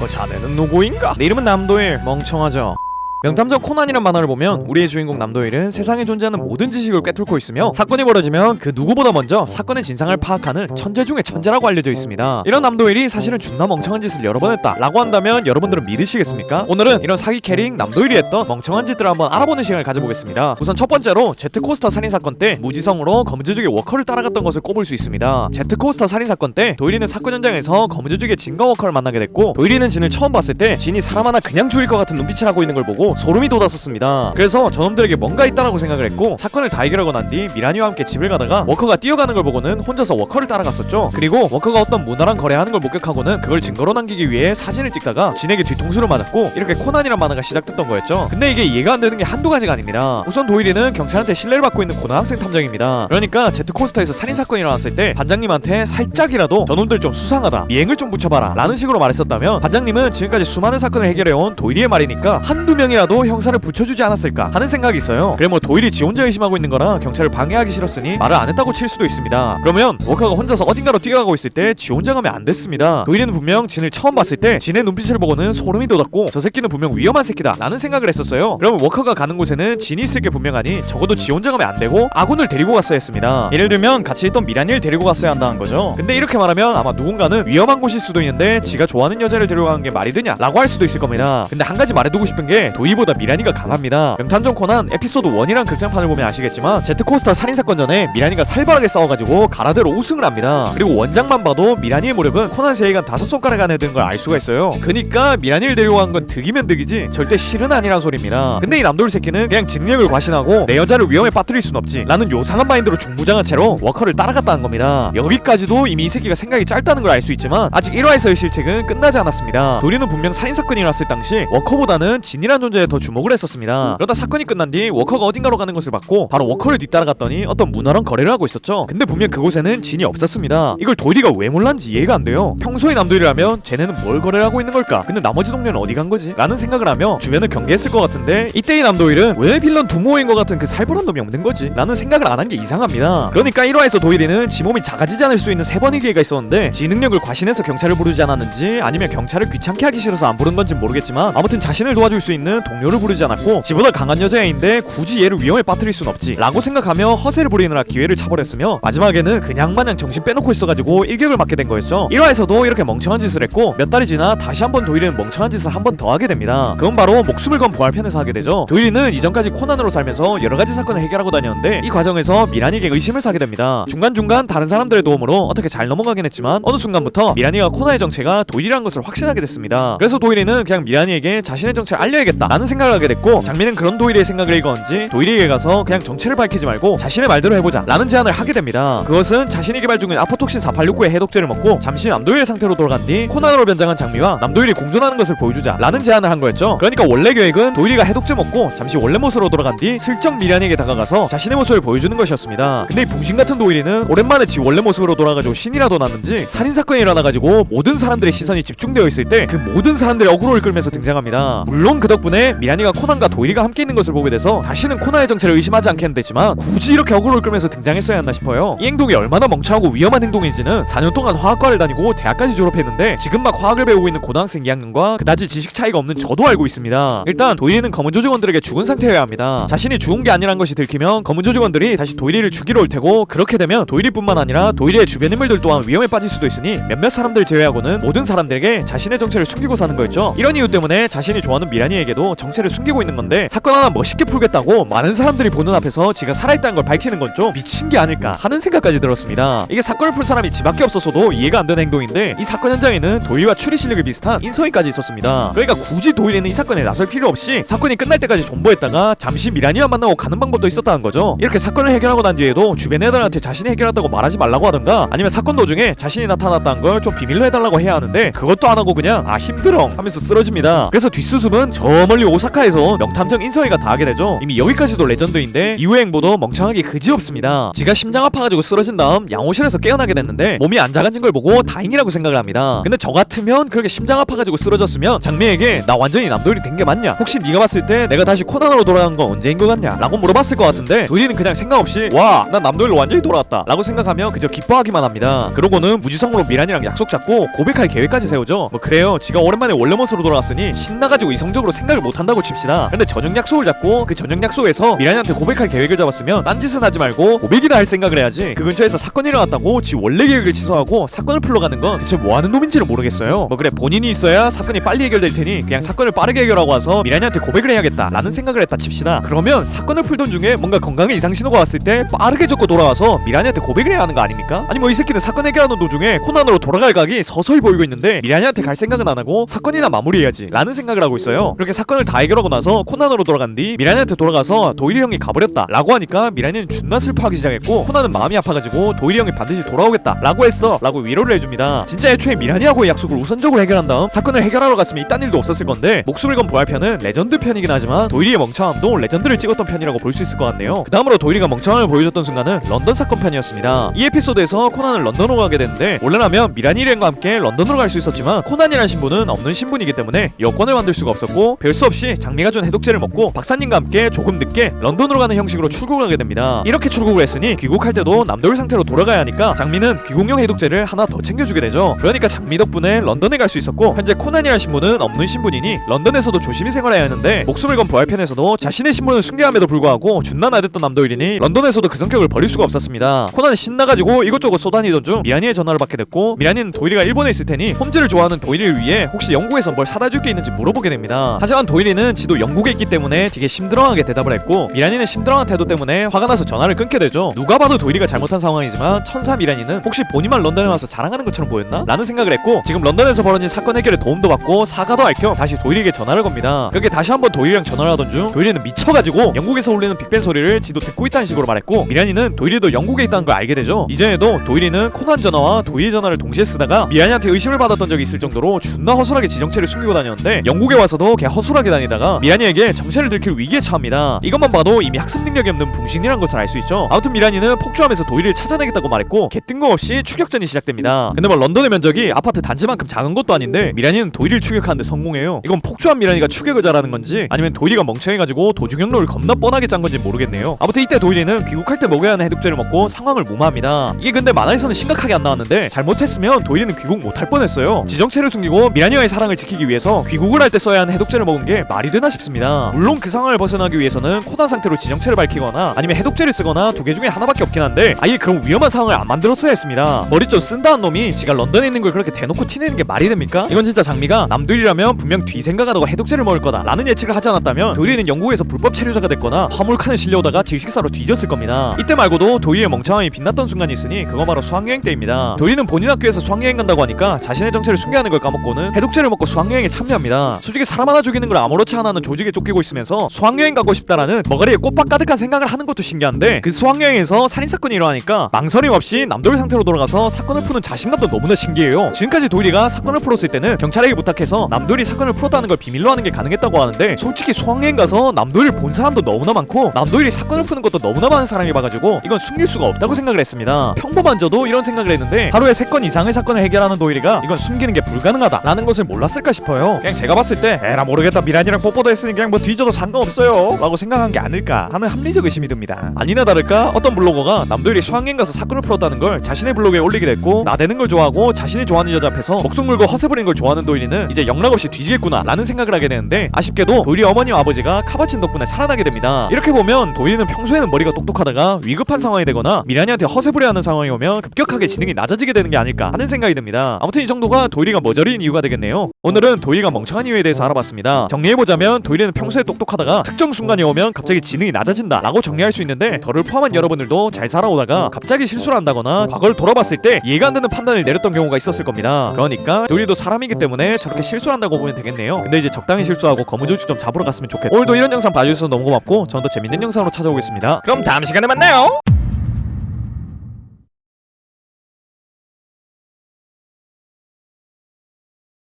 그 자네는 누구인가? 내 이름은 남도일 멍청하죠 명탐정 코난이란 만화를 보면 우리의 주인공 남도일은 세상에 존재하는 모든 지식을 꿰뚫고 있으며 사건이 벌어지면 그 누구보다 먼저 사건의 진상을 파악하는 천재 중의 천재라고 알려져 있습니다. 이런 남도일이 사실은 존나 멍청한 짓을 여러 번 했다 라고 한다면 여러분들은 믿으시겠습니까? 오늘은 이런 사기 캐릭 남도일이 했던 멍청한 짓들을 한번 알아보는 시간을 가져보겠습니다. 우선 첫 번째로 제트코스터 살인사건 때 무지성으로 검은저죽의 워커를 따라갔던 것을 꼽을 수 있습니다. 제트코스터 살인사건 때 도일이는 사건 현장에서 검은저죽의 진과 워커를 만나게 됐고 도일이는 진을 처음 봤을 때 진이 사람 하나 그냥 죽일 것 같은 눈빛을 하고 있는 걸 보고 소름이 돋았었습니다. 그래서 저놈들에게 뭔가 있다라고 생각을 했고 사건을 다 해결하고 난 뒤 미라니와 함께 집을 가다가 워커가 뛰어가는 걸 보고는 혼자서 워커를 따라갔었죠. 그리고 워커가 어떤 무난한 거래하는 걸 목격하고는 그걸 증거로 남기기 위해 사진을 찍다가 진에게 뒤통수를 맞았고 이렇게 코난이란 만화가 시작됐던 거였죠. 근데 이게 이해가 안 되는 게 한두 가지가 아닙니다. 우선 도일이는 경찰한테 신뢰를 받고 있는 고등학생 탐정입니다. 그러니까 제트코스터에서 살인 사건이 일어났을 때 반장님한테 살짝이라도 저놈들 좀 수상하다 미행을 좀 붙여봐라 라는 식으로 말했었다면 반장님은 지금까지 수많은 사건을 해결해온 도일이의 말이니까 한두 명 이라도 형사를 붙여주지 않았을까 하는 생각이 있어요. 그래 뭐 도일이 지 혼자 의심하고 있는 거라 경찰을 방해하기 싫었으니 말을 안 했다고 칠 수도 있습니다. 그러면 워커가 혼자서 어딘가로 뛰어가고 있을 때 지 혼자 가면 안 됐습니다. 도일이는 분명 진을 처음 봤을 때 진의 눈빛을 보고는 소름이 돋았고 저 새끼는 분명 위험한 새끼다 라는 생각을 했었어요. 그러면 워커가 가는 곳에는 진이 있을 게 분명하니 적어도 지 혼자 가면 안 되고 아군을 데리고 갔어야 했습니다. 예를 들면 같이 있던 미란이를 데리고 갔어야 한다는 거죠. 근데 이렇게 말하면 아마 누군가는 위험한 곳일 수도 있는데 지가 좋아하는 여자를 데려가는 게 말이 되냐 라고 할 수도 있을 겁니다. 근데 한 가지 말해두고 싶은 게 도 이보다 미란이가 강합니다. 명탐정 코난 에피소드 1이란 극장판을 보면 아시겠지만 제트코스터 살인사건 전에 미란이가 살벌하게 싸워가지고 가라데로 우승을 합니다. 그리고 원작만 봐도 미란이의 무력은 코난 세이간 다섯 손가락 안에 든 걸 알 수가 있어요. 그니까 미란이를 데리고 간건 득이면 득이지 절대 실은 아니란 소리입니다. 근데 이 남돌 새끼는 그냥 진력을 과신하고 내 여자를 위험에 빠뜨릴 순 없지 라는 요상한 마인드로 중부장한 채로 워커를 따라갔다는 겁니다. 여기까지도 이미 이 새끼가 생각이 짧다는 걸 알 수 있지만 아직 1화에서의 실책은 끝나지 않았습니다. 도리는 분명 살인사건이 일어났을 당시 워커보다는 진이란 존재 에 더 주목을 했었습니다. 그러다 사건이 끝난 뒤 워커가 어딘가로 가는 것을 봤고 바로 워커를 뒤따라갔더니 어떤 무난한 거래를 하고 있었죠. 근데 분명 그곳에는 진이 없었습니다. 이걸 도리가 왜 몰랐는지 이해가 안 돼요. 평소에 남들이라면 쟤네는 뭘 거래를 하고 있는 걸까? 근데 나머지 동료는 어디 간 거지? 라는 생각을 하며 주변을 경계했을 것 같은데 이때 이 남도일은 왜 빌런 두모인 것 같은 그 살벌한 놈이 없는 거지? 라는 생각을 안 한 게 이상합니다. 그러니까 1화에서 도일이는 지 몸이 작아지지 않을 수 있는 세 번의 기회가 있었는데 지 능력을 과신해서 경찰을 부르지 않았는지 아니면 경찰을 귀찮게 하기 싫어서 안 부른 건지 모르겠지만 아무튼 자신을 도와줄 수 있는 동료를 부르지 않았고 지보다 강한 여자애인데 굳이 얘를 위험에 빠뜨릴 순 없지 라고 생각하며 허세를 부리느라 기회를 차버렸으며 마지막에는 그냥 마냥 정신 빼놓고 있어가지고 일격을 맞게 된 거였죠. 1화에서도 이렇게 멍청한 짓을 했고 몇 달이 지나 다시 한 번 도일이는 멍청한 짓을 한 번 더 하게 됩니다. 그건 바로 목숨을 건 부활편에서 하게 되죠. 도일이는 이전까지 코난으로 살면서 여러 가지 사건을 해결하고 다녔는데 이 과정에서 미란이에게 의심을 사게 됩니다. 중간중간 다른 사람들의 도움으로 어떻게 잘 넘어가긴 했지만 어느 순간부터 미란이가 코나의 정체가 도일이란 것을 확신하게 됐습니다. 그래서 도일이는 그냥 미란이에게 자신의 정체를 알려야겠다 라는 생각을 하게 됐고 장미는 그런 도일이의 생각을 읽었는지 도일이에게 가서 그냥 정체를 밝히지 말고 자신의 말대로 해보자 라는 제안을 하게 됩니다. 그것은 자신이 개발 중인 아포톡신 486구의 해독제를 먹고 잠시 남도일 상태로 돌아간 뒤 코난으로 변장한 장미와 남도일이 공존하는 것을 보여주자 라는 제안을 한 거였죠. 그러니까 원래 계획은 도일이가 해독제 먹고 잠시 원래 모습으로 돌아간 뒤 슬쩍 미란이에게 다가가서 자신의 모습을 보여주는 것이었습니다. 근데 이 붕신 같은 도일이는 오랜만에 지 원래 모습으로 돌아가지고 신이라도 났는지 살인 사건이 일어나가지고 모든 사람들의 시선이 집중되어 있을 때 그 모든 사람들의 어그로를 끌면서 등장합니다. 물론 그 덕분에 미란이가 코난과 도일이가 함께 있는 것을 보게 돼서 다시는 코난의 정체를 의심하지 않겠는데지만 굳이 이렇게 어그로를 끌면서 등장했어야 했나 싶어요. 이 행동이 얼마나 멍청하고 위험한 행동인지는 4년 동안 화학과를 다니고 대학까지 졸업했는데 지금 막 화학을 배우고 있는 고등학생 2학년과 그다지 지식 차이가 없는 저도 알고 있습니다. 일단 도일이는 검은 조직원들에게 죽은 상태여야 합니다. 자신이 죽은 게 아니란 것이 들키면 검은 조직원들이 다시 도일이를 죽이러 올 테고 그렇게 되면 도일이뿐만 아니라 도일이의 주변 인물들 또한 위험에 빠질 수도 있으니 몇몇 사람들 제외하고는 모든 사람들에게 자신의 정체를 숨기고 사는 거였죠. 이런 이유 때문에 자신이 좋아하는 미란이에게도 정체를 숨기고 있는 건데 사건 하나 멋있게 풀겠다고 많은 사람들이 보는 앞에서 지가 살아있다는 걸 밝히는 건 좀 미친 게 아닐까 하는 생각까지 들었습니다. 이게 사건을 풀 사람이 지밖에 없었어도 이해가 안 되는 행동인데 이 사건 현장에는 도일과 추리 실력이 비슷한 인서이까지 있었습니다. 그러니까 굳이 도일이는 이 사건에 나설 필요 없이 사건이 끝날 때까지 존버했다가 잠시 미란이와 만나고 가는 방법도 있었다는 거죠. 이렇게 사건을 해결하고 난 뒤에도 주변 애들한테 자신이 해결했다고 말하지 말라고 하던가 아니면 사건 도중에 자신이 나타났다는 걸 좀 비밀로 해달라고 해야 하는데 그것도 안 하고 그냥 아 힘들어 하면서 쓰러집니다. 그래서 뒷수습은 저 멀리 멀리 오사카에서 명탐정 인서이가 다하게 되죠. 이미 여기까지도 레전드인데 이후의 행보도 멍청하기 그지없습니다. 지가 심장 아파가지고 쓰러진 다음 양호실에서 깨어나게 됐는데 몸이 안 작아진 걸 보고 다행이라고 생각을 합니다. 근데 저 같으면 그렇게 심장 아파가지고 쓰러졌으면 장미에게 나 완전히 남도일이 된 게 맞냐? 혹시 네가 봤을 때 내가 다시 코난으로 돌아간 건 언제인 것 같냐? 라고 물어봤을 것 같은데 도일이는 그냥 생각 없이 와난 남도일로 완전히 돌아왔다 라고 생각하며 그저 기뻐하기만 합니다. 그러고는 무지성으로 미란이랑 약속 잡고 고백할 계획까지 세우죠. 뭐 그래요. 지가 오랜만에 원래 모습으로 돌아왔으니 신나가지고 이성적으로 생각을 못 한다고 칩시다. 근데 저녁 약속을 잡고 그 저녁 약속에서 미란이한테 고백할 계획을 잡았으면 딴짓은 하지 말고 고백이나 할 생각을 해야지. 그 근처에서 사건이 일어났다고 지 원래 계획을 취소하고 사건을 풀러가는 건 대체 뭐하는 놈인지를 모르겠어요. 뭐 그래 본인이 있어야 사건이 빨리 해결될 테니 그냥 사건을 빠르게 해결하고 와서 미란이한테 고백을 해야겠다 라는 생각을 했다 칩시다. 그러면 사건을 풀던 중에 뭔가 건강에 이상 신호가 왔을 때 빠르게 적고 돌아와서 미란이한테 고백을 해야 하는 거 아닙니까? 아니 뭐 이 새끼는 사건 해결하는 도중에 코난으로 돌아갈 각이 서서히 보이고 있는데 미란이한테 갈 생각은 안 하고 사건이나 마무리해야지 라는 생각을 하고 있어요. 그렇게 사건 을 다 해결하고 나서 코난으로 돌아간 뒤 미란이한테 돌아가서 도일이 형이 가버렸다 라고 하니까 미란이는 존나 슬퍼하기 시작했고 코난은 마음이 아파가지고 도일이 형이 반드시 돌아오겠다 라고 했어 라고 위로를 해줍니다. 진짜 애초에 미란이하고의 약속을 우선적으로 해결한 다음 사건을 해결하러 갔으면 이딴 일도 없었을 건데 목숨을 건 부활편은 레전드 편이긴 하지만 도일이의 멍청함도 레전드를 찍었던 편이라고 볼 수 있을 것 같네요. 그 다음으로 도일이가 멍청함을 보여줬던 순간은 런던 사건 편이었습니다. 이 에피소드에서 코난은 런던으로 가게 되는데 원래라면 미란이 일행과 함께 런던으로 갈 수 있었지만 코난이라는 신분은 없는 신분이기 때문에 여권을 만들 수가 없었고 별수 없이 장미가 준 해독제를 먹고 박사님과 함께 조금 늦게 런던으로 가는 형식으로 출국을 하게 됩니다. 이렇게 출국을 했으니 귀국할 때도 남도일 상태로 돌아가야 하니까 장미는 귀국용 해독제를 하나 더 챙겨주게 되죠. 그러니까 장미 덕분에 런던에 갈 수 있었고 현재 코난이라는 신분은 없는 신분이니 런던에서도 조심히 생활해야 하는데 목숨을 건 부활편에서도 자신의 신분을 숨겨함에도 불구하고 나댔던 남도일이니 런던에서도 그 성격을 버릴 수가 없었습니다. 코난은 신나가지고 이것저것 쏘다니던 중 미란이의 전화를 받게 됐고 미란이는 도일이가 일본에 있을 테니 홈즈를 좋아하는 도일이를 위해 혹시 영국에서 뭘 사다 줄 게 있는지 물어보게 됩니다. 하지만 도 일이는 지도 영국에 있기 때문에 되게 심드렁하게 대답을 했고 미란이는 심드렁한 태도 때문에 화가 나서 전화를 끊게 되죠. 누가 봐도 도일이가 잘못한 상황이지만 천사 미란이는 혹시 본인만 런던에 와서 자랑하는 것처럼 보였나? 라는 생각을 했고 지금 런던에서 벌어진 사건 해결에 도움도 받고 사과도 할 겸 다시 도일이에게 전화를 겁니다. 그렇게 다시 한번 도일이랑 전화를 하던 중 도일이는 미쳐가지고 영국에서 울리는 빅벤 소리를 지도 듣고 있다는 식으로 말했고 미란이는 도일이도 영국에 있다는 걸 알게 되죠. 이전에도 도일이는 코난 전화와 도일 전화를 동시에 쓰다가 미란이한테 의심을 받았던 적이 있을 정도로 존나 허술하게 지정체를 숨기고 다녔는데 영국에 와서도 걔 허술하게 다니다가 미란이에게 정체를 들킬 위기에 처합니다. 이것만 봐도 이미 학습 능력이 없는 붕신이란 것을 알 수 있죠. 아무튼 미란이는 폭주하면서 도일이를 찾아내겠다고 말했고 개 뜬금없이 추격전이 시작됩니다. 근데 뭐 런던의 면적이 아파트 단지만큼 작은 것도 아닌데 미란이는 도일이를 추격하는데 성공해요. 이건 폭주한 미란이가 추격을 잘하는 건지 아니면 도일이가 멍청해가지고 도중역로를 겁나 뻔하게 짠 건지 모르겠네요. 아무튼 이때 도일이는 귀국할 때 먹어야 하는 해독제를 먹고 상황을 무마합니다. 이게 근데 만화에서는 심각하게 안 나왔는데 잘못했으면 도일이는 귀국 못할 뻔했어요. 지정체를 숨기고 미란이와의 사랑을 지키기 위해서 귀국을 할 때 써야 하는 해독제를 먹은 게 말이 되나 싶습니다. 물론 그 상황을 벗어나기 위해서는 코난 상태로 지정체를 밝히거나 아니면 해독제를 쓰거나 두 개 중에 하나밖에 없긴 한데 아예 그런 위험한 상황을 안 만들었어야 했습니다. 머리 좀 쓴다는 놈이 지가 런던에 있는 걸 그렇게 대놓고 티내는 게 말이 됩니까? 이건 진짜 장미가 남도일이라면 분명 뒤 생각하다가 해독제를 먹을 거다 라는 예측을 하지 않았다면 도일이는 영국에서 불법 체류자가 됐거나 화물칸에 실려오다가 질식사로 뒤졌을 겁니다. 이때 말고도 도일이의 멍청함이 빛났던 순간이 있으니 그거 바로 수학여행 때입니다. 도일이는 본인 학교에서 수학여행 간다고 하니까 자신의 정체를 숨겨하는 걸 까먹고는 해독제를 먹고 수학여행에 참여합니다. 솔직히 사람 하나 죽이는 걸 아무렇지 않아는 조직에 쫓기고 있으면서 수학여행 가고 싶다라는 머가리에 꽃밭 가득한 생각을 하는 것도 신기한데 그 수학여행에서 살인사건이 일어나니까 망설임 없이 남도일 상태로 돌아가서 사건을 푸는 자신감도 너무나 신기해요. 지금까지 도일이가 사건을 풀었을 때는 경찰에게 부탁해서 남도일이 사건을 풀었다는 걸 비밀로 하는 게 가능했다고 하는데 솔직히 수학여행 가서 남도일을 본 사람도 너무나 많고 남도일이 사건을 푸는 것도 너무나 많은 사람이 봐가지고 이건 숨길 수가 없다고 생각을 했습니다. 평범한 저도 이런 생각을 했는데 하루에 세건 이상의 사건을 해결하는 도일이가 이건 숨기는 게 불가능하다라는 것을 몰랐을까 싶어요. 그냥 제가 봤을 때 에라 모르겠다 미란이랑 뽀뽀도 했으니 그냥 뭐 뒤져도 상관없어요 라고 생각한 게 아닐까 하는 합리적 의심이 듭니다. 아니나 다를까 어떤 블로거가 남도일이 수학여행 가서 사건을 풀었다는 걸 자신의 블로그에 올리게 됐고 나대는 걸 좋아하고 자신이 좋아하는 여자 앞에서 목숨 걸고 허세 부리는 걸 좋아하는 도일이는 이제 영락 없이 뒤지겠구나 라는 생각을 하게 되는데 아쉽게도 도일이 어머니와 아버지가 카바친 덕분에 살아나게 됩니다. 이렇게 보면 도일이는 평소에는 머리가 똑똑하다가 위급한 상황이 되거나 미란이한테 허세 부려하는 상황이 오면 급격하게 지능이 낮아지게 되는 게 아닐까 하는 생각이 듭니다. 아무튼 이 정도가 도일이가 머저리인 이유가 되겠네요. 오늘은 도일이가 멍청한 이유에 대해서 알아봤습니다 정리해보자면 도일이는 평소에 똑똑하다가 특정 순간이 오면 갑자기 지능이 낮아진다 라고 정리할 수 있는데 저를 포함한 여러분들도 잘 살아오다가 갑자기 실수를 한다거나 과거를 돌아봤을 때 이해가 안 되는 판단을 내렸던 경우가 있었을 겁니다. 그러니까 도일이도 사람이기 때문에 저렇게 실수를 한다고 보면 되겠네요. 근데 이제 적당히 실수하고 거무줄치 좀 잡으러 갔으면 좋겠다 오늘도 이런 영상 봐주셔서 너무 고맙고 저는 더 재밌는 영상으로 찾아오겠습니다. 그럼 다음 시간에 만나요